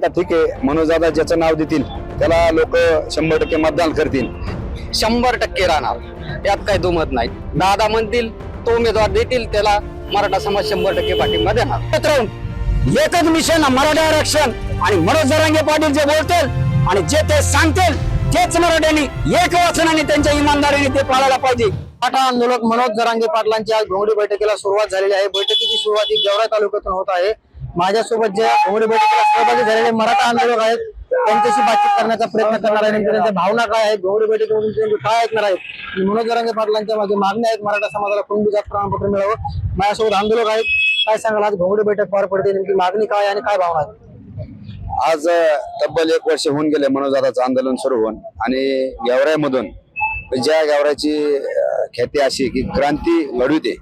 आता ठीक आहे मनोजदादा ज्याचं नाव देतील त्याला लोक शंभर टक्के मतदान करतील. शंभर टक्के राहणार. यात काही दुमत नाही. दादा म्हणतील तो उमेदवार देतील त्याला मराठा समाज शंभर टक्के पाठिंबा देणार. मित्रांनो, एकच मिशन मराठा आरक्षण आणि मनोज जरांगे पाटील जे बोलतील आणि जे ते सांगतील तेच मराठ्यांनी एक वचनाने त्यांच्या इमानदारीने ते पाळायला पाहिजे. मराठा आंदोलक मनोज जरांगे पाटलांची आज घोंगडी बैठकीला सुरुवात झालेली आहे. बैठकीची सुरुवात ही गेवरा तालुक्यातून होत आहे. माझ्यासोबत जे घोंगडी बैठकीला सहभागी झालेले मराठा आंदोलक आहेत त्यांच्याशी बातचीत करण्याचा प्रयत्न करणार आहे नेमकी त्यांच्या भावना काय आहेत घोंगडी बैठकीमधून काय ऐकणार आहेत मनोज रंगे पाटलांच्या मागे मागण्या आहेत मराठा समाजाला कुणबी जात प्रमाणपत्र मिळावं माझ्यासोबत आंदोलक आहेत. काय सांगाल आज घोंगडी बैठक पार पडते नेमकी मागणी काय आणि काय भावना आहेत? आज तब्बल एक वर्ष होऊन गेले मनोजादाचं आंदोलन सुरू होऊन आणि गेवराईमधून ज्या गेवराची ख्याती अशी की क्रांती घडविते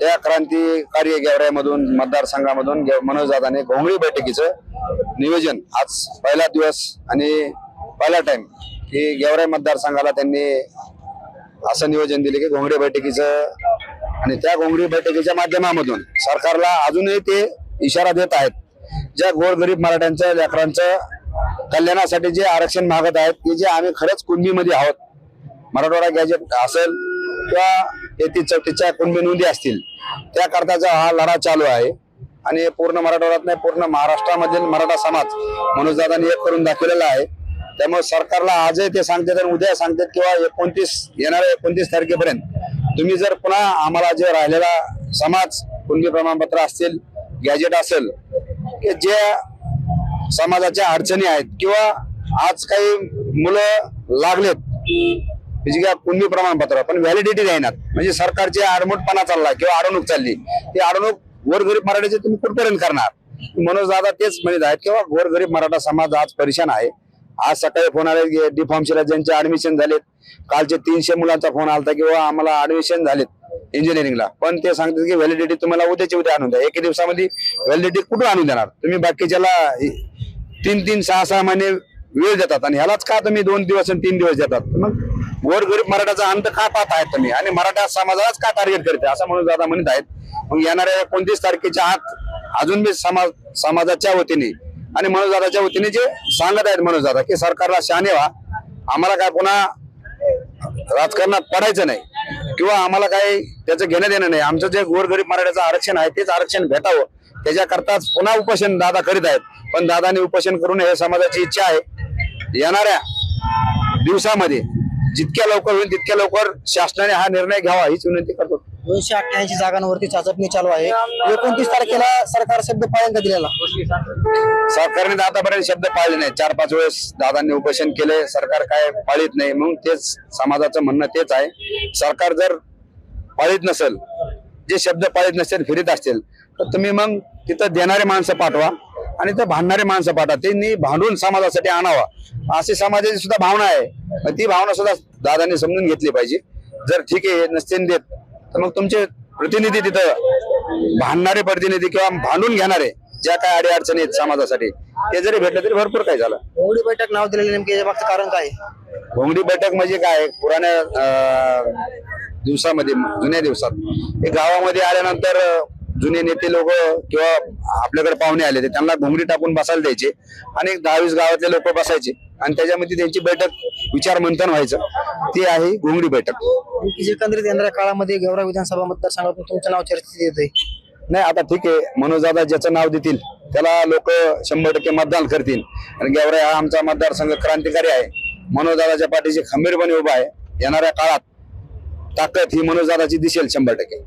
त्या क्रांतिकारी गेवऱ्यामधून मतदारसंघामधून गे- मनोजदादाने घोंगडी बैठकीचं नियोजन आज पहिला दिवस आणि पहिला टाइम की गेवराई मतदारसंघाला त्यांनी असं नियोजन दिले की घोंगडी बैठकीचं आणि त्या घोंगडी बैठकीच्या माध्यमामधून सरकारला अजूनही ते इशारा देत आहेत. ज्या गोरगरीब मराठ्यांच्या लेकरांचं कल्याणासाठी जे आरक्षण मागत आहेत ते जे आम्ही खरंच कुणबीमध्ये आहोत मराठवाडा गॅजेट असेल किंवा तेहतीस चौतीसच्या कुणबी नोंदी असतील. त्याकरताचा हा लढा चालू आहे आणि पूर्ण मराठवाड्यात नाही पूर्ण महाराष्ट्रामधील मराठा समाज मनोजदादांनी एक करून दाखवलेला आहे. त्यामुळे सरकारला आजही ते सांगतात आणि उद्या सांगतात किंवा एकोणतीस येणाऱ्या एकोणतीस तारखेपर्यंत तुम्ही जर पुन्हा आम्हाला जे राहिलेला समाज कुणबी प्रमाणपत्र असतील गॅजेट असेल की जे समाजाच्या अडचणी आहेत किंवा आज काही मुलं लागलेत म्हणजे काय कुणबी प्रमाणपत्र पण व्हॅलिडिटी राहणार म्हणजे सरकारची आडमुटपणा चालला किंवा अडवणूक चालली ती अडवणूक गोरगरीब मराठीचे तुम्ही कुठपर्यंत करणार? मनोज दादा तेच म्हणत आहेत किंवा गोरगरीब मराठा समाज आज परेशान आहे. आज सकाळी फोन आले डी फॉर्मशीला ज्यांचे ऍडमिशन झालेत. कालचे तीनशे मुलांचा फोन आला किंवा आम्हाला ऍडमिशन झालेत इंजिनिअरिंगला पण ते सांगतात की व्हॅलिडिटी तुम्हाला उद्याची उद्या आणून द्या. एके दिवसामध्ये व्हॅलिडिटी कुठून आणून देणार? तुम्ही बाकीच्याला तीन तीन सहा सहा महिने वेळ देतात आणि ह्यालाच का तुम्ही दोन दिवस आणि तीन दिवस देतात? मग गोरगरीब मराठाचा अंत का पाहत आहेत तुम्ही? आणि मराठा समाजालाच का टार्गेट करते असं म्हणून दादा म्हणत आहेत. मग येणाऱ्या एकोणतीस तारखेच्या आत अजून मी समाज समाजाच्या वतीने आणि मनोजदादाच्या वतीने जे सांगत आहेत मनोजदादा की सरकारला शहाणे व्हा. आम्हाला काय पुन्हा राजकारणात पडायचं नाही. किंवा आम्हाला काही त्याचं घेणं देणं नाही. आमचं जे गोरगरीब मराठ्याचं आरक्षण आहे तेच आरक्षण भेटावं. त्याच्याकरताच पुन्हा उपोषण दादा करीत आहेत. पण दादाने उपोषण करून हे समाजाची इच्छा आहे. येणाऱ्या दिवसामध्ये जितक्या लवकर होईल तितक्या लवकर शासनाने हा निर्णय घ्यावा हीच विनंती करतो. दोनशे अठ्ठ्याऐंशी जागांवरती चाचपणी चालू आहे. एकोणतीस तारखेला सरकार शब्द पाळंका दिलेला. सरकारने आतापर्यंत शब्द पाळले नाही चार पाच वेळेस दादांनी उपोषण केले. सरकार काय पाळीत नाही. म्हणून तेच समाजाचं म्हणणं तेच आहे. सरकार जर पाळीत नसेल जे शब्द पाळीत नसतील फिरत असतील तर तुम्ही मग तिथं देणारे माणसं पाठवा. आणि तर भांडणारे माणसं पाठवा त्यांनी भांडून समाजासाठी आणावा. अशी समाजाची सुद्धा भावना आहे. ती भावना सुद्धा दादांनी समजून घेतली पाहिजे. जर ठीक आहे नसतील देत तर मग तुमचे प्रतिनिधी तिथं भांडणारे प्रतिनिधी किंवा भांडून घेणारे ज्या काय अडी अडचणी आहेत समाजासाठी ते जरी भेटले तरी भरपूर काय झालं. एवढी बैठक नाव दिलेले नेमके याच्या मागचं कारण काय? घोंगडी बैठक म्हणजे काय? पुराण्या दिवसामध्ये जुन्या दिवसात. गावामध्ये आल्यानंतर जुने नेते लोक किंवा आपल्याकडे पाहुणे आले ते त्यांना घोंगडी टाकून बसायला द्यायचे आणि दहा वीस गावातले लोक बसायचे. आणि त्याच्यामध्ये त्यांची बैठक विचार मंथन व्हायचं. ती आहे घोंगडी बैठक. एकंदरीत येणाऱ्या काळामध्ये गेवरा विधानसभा मतदारसंघातून तुमचं नाव चर्चेत येते नाही आता ठीक आहे. मनोजदादा ज्याचं नाव देतील त्याला लोक शंभर टक्के मतदान करतील. आणि गेवराई हा आमचा मतदारसंघ क्रांतिकारी आहे. मनोजदादाच्या पाठीशी खंबीरपणे उभा आहे. येणाऱ्या काळात ताकद ही मनोजदादाची दिसेल शंभर टक्के.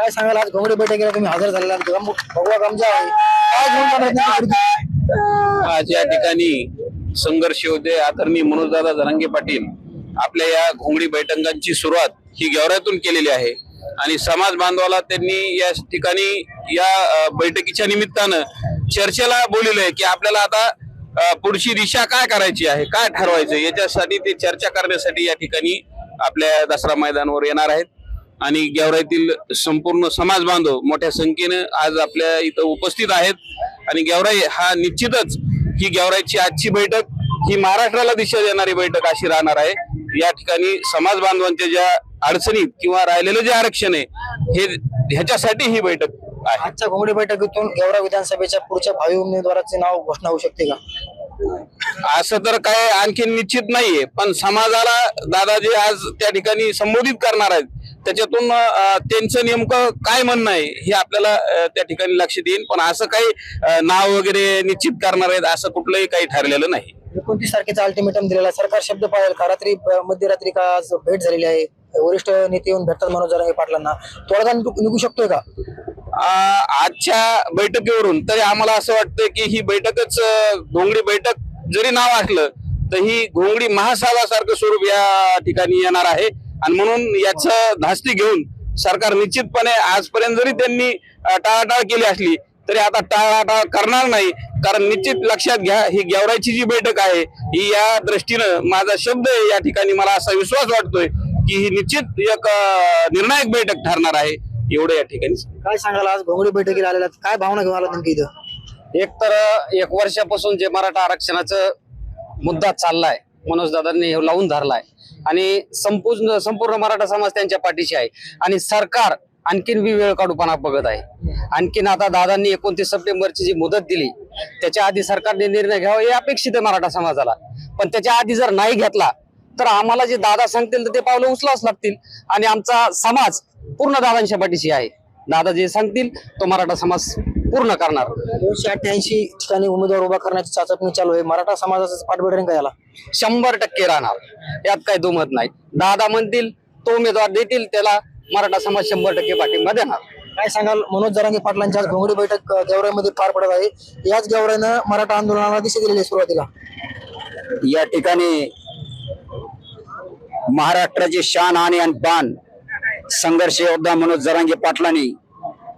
काय सांगाल? आज घोंगडी बैठकीला तुम्ही हजर झालेला आहात. गम- भगवा गमजा आहे. काय घेऊन जाणार आज या ठिकाणी संघर्ष होते. आदरणीय मनोजदादा जरांगे पाटील आपल्या या घोंगडी बैठकांची सुरुवात ही गेवऱ्यातून केलेली आहे. आणि समाज बांधवाला त्यांनी या ठिकाणी या अ, बैठकीच्या निमित्तानं चर्चेला बोललेलं आहे की आपल्याला आता अ, पुढची दिशा काय करायची आहे? काय ठरवायचं? याच्यासाठी ते चर्चा करण्यासाठी या ठिकाणी आपल्या दसरा मैदानावर येणार आहेत. आणि गेवराईतील संपूर्ण समाज बांधव मोठ्या संख्येनं आज आपल्या इथं उपस्थित आहेत. आणि गेवराई हा निश्चितच ही गेवराईची आजची बैठक ही महाराष्ट्राला दिशा देणारी बैठक अशी राहणार आहे. या ठिकाणी समाज बांधवांच्या ज्या अडचणीत किंवा राहिलेलं जे आरक्षण आहे हे ह्याच्यासाठी ही बैठक आहे. आजच्या घोंगडी बैठकीतून गेवरा विधानसभेच्या पुढच्या भावी उमेदवाराचे नाव घोषणा होऊ शकते का? असं तर काय आणखी निश्चित नाहीये पण समाजाला दादाजी आज त्या ठिकाणी संबोधित करणार आहेत. त्याच्यातून त्यांचं नेमकं काय म्हणणं आहे हे आपल्याला त्या ठिकाणी लक्षात येईल पण असं काही नाव वगैरे निश्चित करणार आहेत असं कुठलंही काही ठरलेलं नाही. एकोणतीस तारखेचा अल्टिमेटम दिलेला. सरकार शब्द पाळेल का? रात्री मध्यरात्री का आज भेट झालेली आहे? वरिष्ठ नेते येऊन भेटतात मनोज जरांगे पाटलांना. तोडगा निघू शकतोय का? आजच्या बैठकीवरून तरी आम्हाला असं वाटतं की ही बैठकच घोंगडी बैठक जरी नाव असलं तर ही घोंगडी महासाभासारखं स्वरूप या ठिकाणी येणार आहे. आणि म्हणून याचं धास्ती घेऊन सरकार निश्चितपणे आजपर्यंत जरी त्यांनी टाळाटाळ केली असली तरी आता टाळाटाळ करणार नाही. कारण निश्चित लक्षात घ्या ही गेवराईची जी बैठक आहे ही या दृष्टीनं माझा शब्द आहे या ठिकाणी मला असा विश्वास वाटतोय की ही निश्चित एक निर्णायक बैठक ठरणार आहे एवढं या ठिकाणी काय सांगाल आज? घोंगडी बैठकीला आलेल्या आहेत? काय भावना घेऊन आला नेमकी इथं? एक तर एक वर्षापासून जे मराठा आरक्षणाचं मुद्दा चाललाय मनोज दादांनी लावून धरलाय. आणि संपूर्ण संपूर्ण मराठा समाज त्यांच्या पाठीशी आहे. आणि सरकार आणखीन बी वेळ काढूपणा बघत आहे. आणखीन आता दादांनी एकोणतीस सप्टेंबरची जी मुदत दिली त्याच्या आधी सरकारने निर्णय घ्यावा हे अपेक्षित आहे मराठा समाजाला. पण त्याच्या आधी जर नाही घेतला तर आम्हाला जे दादा सांगतील तर ते पावलं उचलावच लागतील. आणि आमचा समाज पूर्ण दादांच्या पाठीशी आहे. दादा जे सांगतील तो मराठा समाज पूर्ण करणार. दोनशे अठ्ठ्याऐंशी ठिकाणी उमेदवार उभा करण्याची चाचपणी चालू आहे. मराठा समाजाचं पाठबळ का याला? शंभर टक्के राहणार. यात काही दुमत नाही. दादा म्हणतील तो उमेदवार देतील त्याला मराठा समाज शंभर टक्के पाठिंबा देणार. काय सांगाल? मनोज जरांगे पाटलांची आज घोंगडी बैठक अ, गेवराईमध्ये पार पडत आहे. याच गेवराईनं मराठा आंदोलनाला दिशा दिलेली सुरुवातीला. या ठिकाणी महाराष्ट्राची शान आणि आणि बाण संघर्ष योद्धा मनोज जरांगे पाटलांनी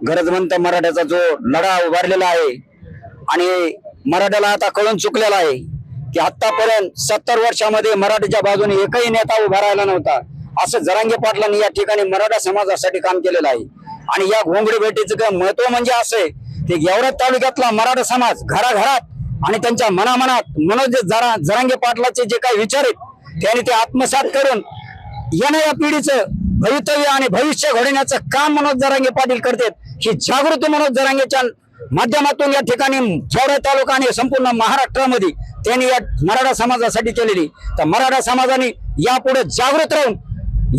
गरजवंत मराठ्याचा जो लढा उभारलेला आहे आणि मराठ्याला आता कळून चुकलेला आहे की आतापर्यंत सत्तर वर्षामध्ये मराठीच्या बाजूने एकही नेता उभा राहिला नव्हता. असं जरांगे पाटलांनी या ठिकाणी मराठा समाजासाठी काम केलेलं आहे. आणि या घोंगडी भेटीचं काय महत्त्व म्हणजे असं आहे की गेवरात तालुक्यातला मराठा समाज घराघरात आणि त्यांच्या मनामनात मनोज जरा जरांगे पाटलाचे जे काही विचार आहेत त्यांनी ते आत्मसात करून येणाऱ्या पिढीचं भवितव्य आणि भविष्य घडवण्याचं काम मनोज जरांगे पाटील करतात. ही जागृती मनोज जरांगेच्या माध्यमातून या ठिकाणी जेवढा तालुका आणि संपूर्ण महाराष्ट्रामध्ये त्यांनी या मराठा समाजासाठी केलेली तर मराठा समाजाने यापुढे जागृत राहून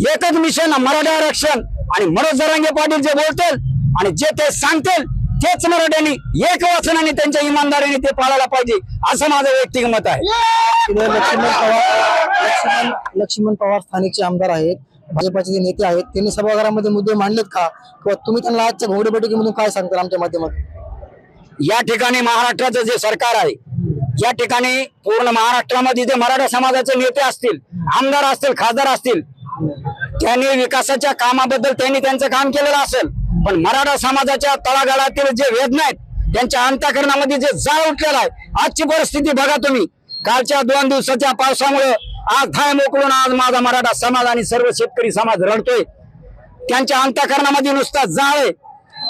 एकच मिशन मराठा आरक्षण. आणि मनोज जरांगे पाटील जे बोलतील आणि जे ते सांगतील तेच मराठ्यांनी एक वचनाने त्यांच्या इमानदारीने ते पाळायला पाहिजे असं माझं वैयक्तिक मत आहे. लक्ष्मण पवार लक्ष्मण लक्ष्मण पवार स्थानिकचे आमदार आहेत. भाजपाचे जे नेते आहेत त्यांनी सभागृहामध्ये मुद्दे मांडलेत का? किंवा तुम्ही त्यांना आजच्या घोंगडी बैठकीमधून काय सांगताल आमच्या माध्यमातून? या ठिकाणी महाराष्ट्राचं जे सरकार आहे या ठिकाणी पूर्ण महाराष्ट्रामध्ये जे मराठा समाजाचे नेते असतील आमदार असतील खासदार असतील त्यांनी विकासाच्या कामाबद्दल त्यांनी त्यांचं काम केलेलं असेल पण मराठा समाजाच्या तळागाळातील जे वेदना आहेत त्यांच्या अंतकरणामध्ये जे जाळ उठलेला आहे आजची परिस्थिती बघा तुम्ही. कालच्या दोन दिवसाच्या पावसामुळे आज धाय मोकळून आज माझा मराठा समाज आणि सर्व शेतकरी समाज रडतोय. त्यांच्या अंतकरणामध्ये नुसता जाळ आहे.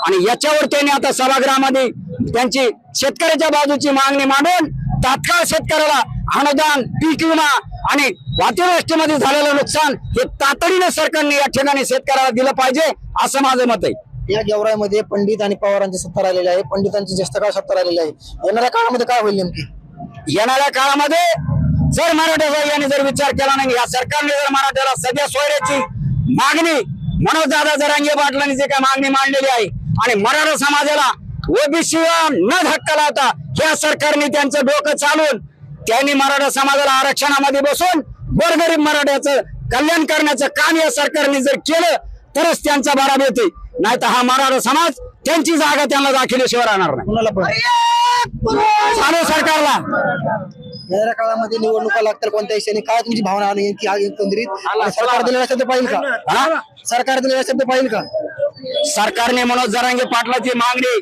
आणि याच्यावर त्यांनी आता सभागृहामध्ये त्यांची शेतकऱ्याच्या बाजूची मागणी मांडून तात्काळ शेतकऱ्याला अनुदान पीक विमा आणि अतिवृष्टीमध्ये झालेलं नुकसान हे तातडीने सरकारने या ठिकाणी शेतकऱ्याला दिलं पाहिजे असं माझं मत आहे. या गेवराईमध्ये पंडित आणि पवारांची सत्ता राहिलेली आहे. पंडितांची जास्त काळ सत्ता राहिलेली आहे? येणाऱ्या काळामध्ये काय होईल नेमकी? येणाऱ्या काळामध्ये जर मराठा यांनी जर विचार केला नाही या सरकारने जर मराठ्याला सध्या सोयऱ्याची मागणी मनोज दादा जरांगे पाटलांनी जे काय मागणी मांडलेली आहे आणि मराठा समाजाला ओबीसी न धक्का लावता या सरकारने त्यांचं डोकं चालवून त्यांनी मराठा समाजाला आरक्षणामध्ये बसून गोरगरीब मराठ्याचं कल्याण करण्याचं काम या सरकारने जर केलं तरच त्यांचा बारा येते. नाही तर हा मराठा समाज त्यांची जागा त्यांना दाखवल्याशिवाय राहणार नाही. चालू सरकारला. येणाऱ्या काळामध्ये निवडणुका लागतील कोणत्या क्षणी. काय तुमची भावना आली की एकंदरीत? आणि सरकार दिलेला शब्द पाहिजे का? हा? सरकार दिलेला शब्द पाहिजे का? सरकारने मनोज जरांगे पाटलाची मागणी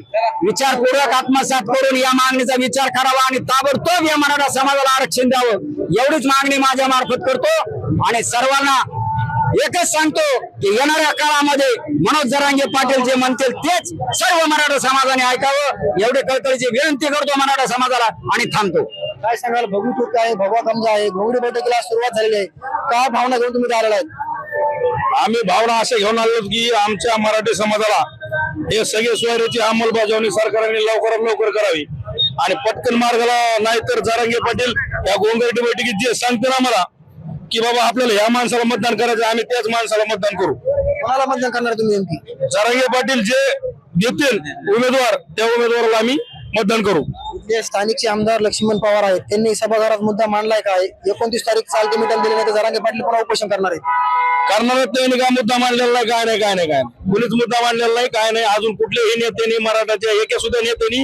विचारपूर्वक आत्मसात करून या मागणीचा विचार करावा आणि ताबडतोब या मराठा समाजाला आरक्षण द्यावं. एवढीच मागणी माझ्या मार्फत करतो आणि सर्वांना एकच सांगतो की येणाऱ्या काळामध्ये मनोज जरांगे पाटील जे म्हणतील तेच सर्व मराठा समाजाने ऐकावं. एवढी कळकळीची विनंती करतो मराठा समाजाला आणि थांबतो. काय सांगाल? भगवी टूक आहे? भगवा कमजा आहे. घोंगडी बैठकीला सुरुवात झालेली आहे. काय भावना घेऊन तुम्ही आलेला आहेत आम्ही भावना अशा घेऊन आलो की आमच्या मराठी समाजाला हे सगळे सोयऱ्याची अंमलबजावणी सरकारने लवकरात लवकर करावी. आणि पटकन मार्गाला नाहीतर जरांगे पाटील या गोंगरटी बैठकीत जे सांगते ना मला की बाबा आपल्याला ह्या माणसाला मतदान करायचं आम्ही त्याच माणसाला मतदान करू. कोणाला मतदान करणार तुम्ही नेमकी? जरांगे पाटील जे देतील उमेदवार त्या उमेदवाराला आम्ही मतदान करू. इथले स्थानिकचे आमदार लक्ष्मण पवार आहेत त्यांनी सभागृहात मुद्दा मांडलाय काय एकोणतीस तारीख चालते मिटन दिले नाही तर जरांगे पाटील पुन्हा उपोषण करणार आहेत. करणार त्यांनी काय मुद्दा मांडलेला नाही? काय नाही काय नाही काय नाही. कुणीच मुद्दा मांडलेला नाही काय नाही. अजून कुठल्याही नेत्यांनी मराठाच्या एका सुद्धा नेत्यांनी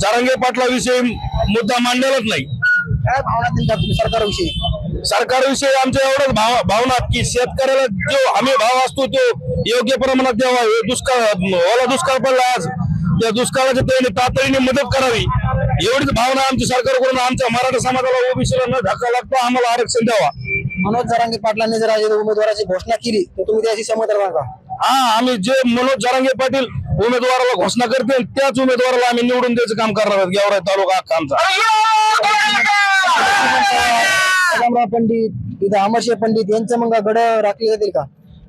जारंगे पाटलाविषयी मुद्दा मांडलेलाच नाही. काय भावना तुम्ही सरकारविषयी? सरकारविषयी आमच्या एवढंच भाव भावना की शेतकऱ्याला जो हमी भाव असतो तो योग्य प्रमाणात द्यावा. हे दुष्काळ ओला दुष्काळ पडला आज. त्या दुष्काळाची त्यांनी तातडीने मदत करावी. एवढीच भावना आमची सरकारकडून आमच्या मराठा समाजाला ओबीसीला न धक्का लागता आम्हाला आरक्षण द्यावा. मनोज जरांगे पाटलांनी जर आज उमेदवाराची घोषणा केली तर तुम्ही सहमत राहा का? हा आम्ही जे मनोज जरांगे पाटील उमेदवाराला घोषणा करतील त्याच उमेदवाराला आम्ही निवडून द्यायचं काम करणार आहोत गेवराई तालुका अख्खा आमचा. पंडित इथं अमरशे पंडित यांचं मग गड राखले जातील का?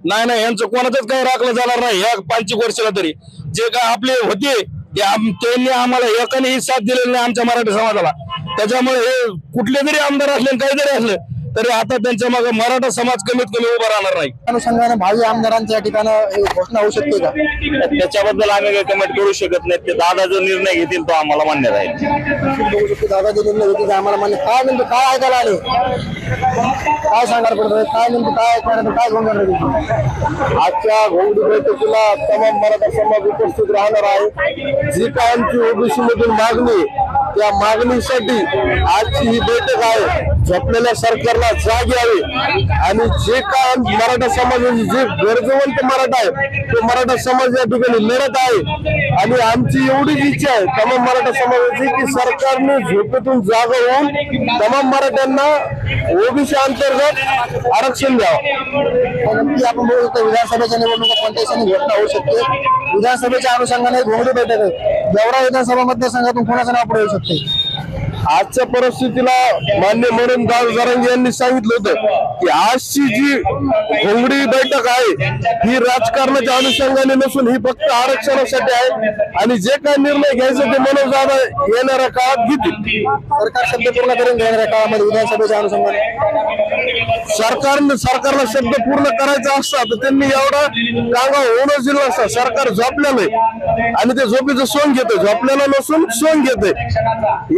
नाही नाही यांचं कोणाचंच काही राखलं जाणार नाही या पंचवीस वर्षाला तरी. जे काय आपले होते त्यांनी आम्हाला एकानेही साथ दिलेली नाही आमच्या मराठी समाजाला. त्याच्यामुळे हे कुठले जरी आमदार असले आणि काही जरी असलं तरी आता त्यांच्या मागे मराठा समाज कमीत कमी उभा राहणार नाही. अनुषंगानं भावी आमदारांच्या या ठिकाणं घोषणा होऊ शकते का? त्याच्याबद्दल आम्ही काही कमेंट करू शकत नाही ते दादा जो निर्णय घेतील तो आम्हाला मान्य राहील. दादा जे निर्णय घेतील आम्हाला मान्य काय नेमकं काय ऐकायला आले? काय सांगायला पडतं काय नेमकं काय ऐकायला काय तुम्ही? आजच्या घोंगडी बैठकीला तमाम मराठा समाज उपस्थित राहणार आहे जी काय आमची ओबीसी मधून मागणी या मागणीसाठी आजची ही बैठक आहे. झोपलेल्या सरकारला जाग यावी आणि जे काय मराठा समाजाची जे गरजवंत मराठा आहे तो मराठा समाज या ठिकाणी लढत आहे. आणि आमची एवढीच इच्छा आहे तमाम मराठा समाजाची की सरकारने झोपेतून जागा होऊन तमाम मराठ्यांना ओबीसी अंतर्गत आरक्षण द्यावं. नक्की आपण बघू शकतो विधानसभेच्या निवडणुका कोणत्या दिवसांनी घोषणा होऊ शकते? विधानसभेच्या अनुषंगाने घोंगडी बैठक आहे. गेवरा विधानसभा मतदारसंघातून कोणाचं नाव पुढे येऊ शकतो? Hey. आजच्या परिस्थितीला मान्य म्हणून जरांगे यांनी सांगितलं होतं की आजची जी घोंगडी बैठक आहे ही राजकारणाच्या अनुषंगाने नसून ही फक्त आरक्षणासाठी आहे. आणि जे काय निर्णय घ्यायचे ते मनोज दादा येणाऱ्या काळात घेतील. सरकार शब्द पूर्ण करून घेणाऱ्या काळामध्ये विधानसभेच्या अनुषंगाने. सरकारने सरकारला शब्द पूर्ण करायचा असता तर त्यांनी एवढा कांगा होणं दिलं असता. सरकार झोपलेलं आहे. आणि ते झोपेचं सोंग घेतोय. झोपलेलं नसून सोंग घेतोय.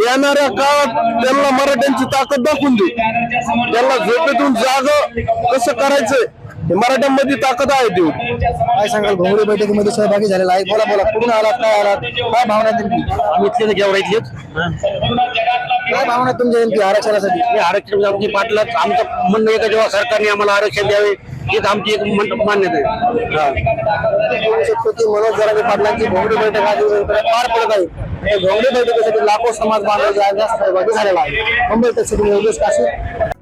येणाऱ्या काळात त्यांना मराठ्यांची ताकद दाखवून दे. त्यांना झोपेतून जाग कसं करायचंय हे मराठ्यांमध्ये ताकद आहे ती. काय सांगाल? घोंगडी बैठकीमध्ये सहभागी झालेला आहे. बोला बोला. कुठून आलात काय आलात? काय भावना आहेत नेमकी इथले गेवरा इथलेच. काय भावना तुमच्या नेमकी आरक्षणासाठी? हे आरक्षण आमची पाटलाच आमचं म्हणणं आहे का जेव्हा सरकारने आम्हाला आरक्षण द्यावे हीच आमची एक मन- मान्यता आहे. बघू शकतो की मनोज जरांगे पाटलांची घोंगडी बैठक आज पार पडत आहे. या घोंगडी बैठकीसाठी लाखो समाज बांधव जे आज सहभागी झालेला आहे. मुंबई तहसील योगेश काशी